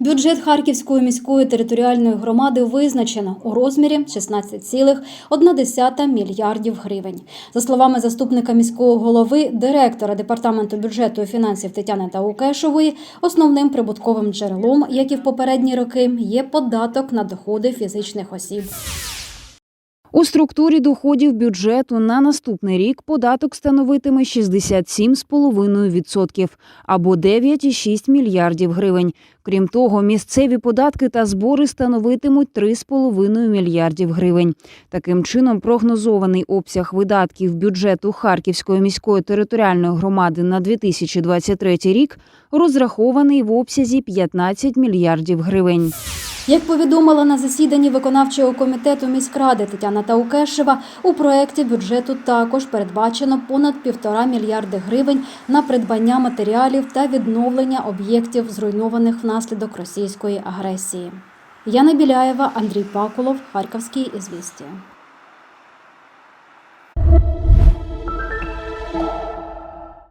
Бюджет Харківської міської територіальної громади визначено у розмірі 16,1 мільярдів гривень. За словами заступника міського голови, директора департаменту бюджету і фінансів Тетяни Таукешової, основним прибутковим джерелом, як і в попередні роки, є податок на доходи фізичних осіб. У структурі доходів бюджету на наступний рік податок становитиме 67,5% або 9,6 мільярдів гривень. Крім того, місцеві податки та збори становитимуть 3,5 мільярдів гривень. Таким чином, прогнозований обсяг видатків бюджету Харківської міської територіальної громади на 2023 рік розрахований в обсязі 15 мільярдів гривень. Як повідомила на засіданні виконавчого комітету міськради Тетяна Таукешева, у проєкті бюджету також передбачено понад півтора мільярди гривень на придбання матеріалів та відновлення об'єктів, зруйнованих внаслідок російської агресії. Яна Біляєва, Андрій Пакулов, Харківський ізвістія.